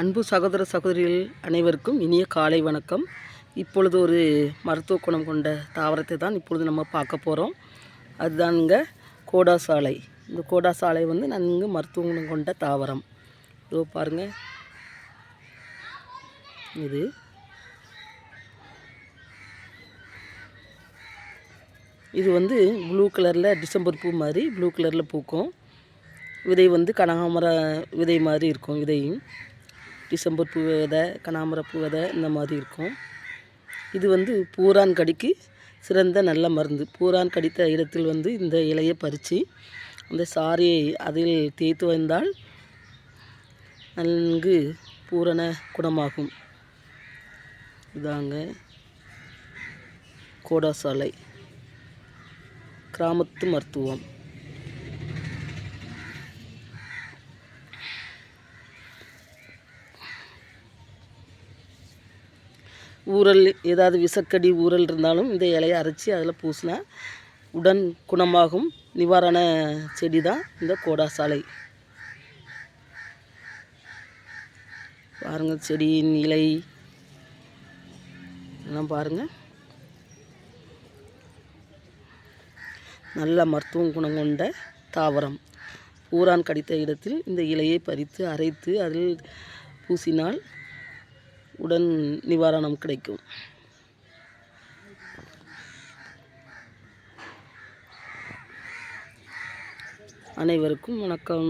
அன்பு சகோதர சகோதரிகள் அனைவருக்கும் இனிய காலை வணக்கம். இப்பொழுது ஒரு மருத்துவ குணம் கொண்ட தாவரத்தை தான் இப்பொழுது நம்ம பார்க்க போகிறோம் அதுதானுங்க கோடா சாலை இந்த கோடா சாலை வந்து நன்கு மருத்துவ குணம் கொண்ட தாவரம். இதோ பாருங்கள் இது. இது வந்து ப்ளூ கலரில் டிசம்பர் பூ மாதிரி ப்ளூ கலரில் பூக்கும். விதை வந்து கனகாமர விதை மாதிரி இருக்கும் விதையும். டிசம்பர் பூ விதை கனகாமர பூ விதை இந்த மாதிரி இருக்கும். இது வந்து பூரான் கடிக்கு சிறந்த நல்ல மருந்து. பூரான் கடித்த இடத்தில் வந்து இந்த இலையை பறித்து அந்த சாரியை அதில் தேய்த்து வந்தால் நன்கு பூரண குணமாகும். இதாங்க கோடாசாலை கிராமத்து மருத்துவம். ஊறல் ஏதாவது விசக்கடி ஊறல் இருந்தாலும் இந்த இலையை அரைச்சி அதில் பூசினா உடன் குணமாகும். நிவாரண செடி தான் இந்த கோடாசாலை பாருங்கள் செடியின் இலை எல்லாம் பாருங்கள் நல்ல மருத்துவம் குணம் கொண்ட தாவரம். ஊரான் கடித்த இடத்தில் இந்த இலையை பறித்து அரைத்து அதில் பூசினால் உடன் நிவாரணம் கிடைக்கும். அனைவருக்கும் வணக்கம்.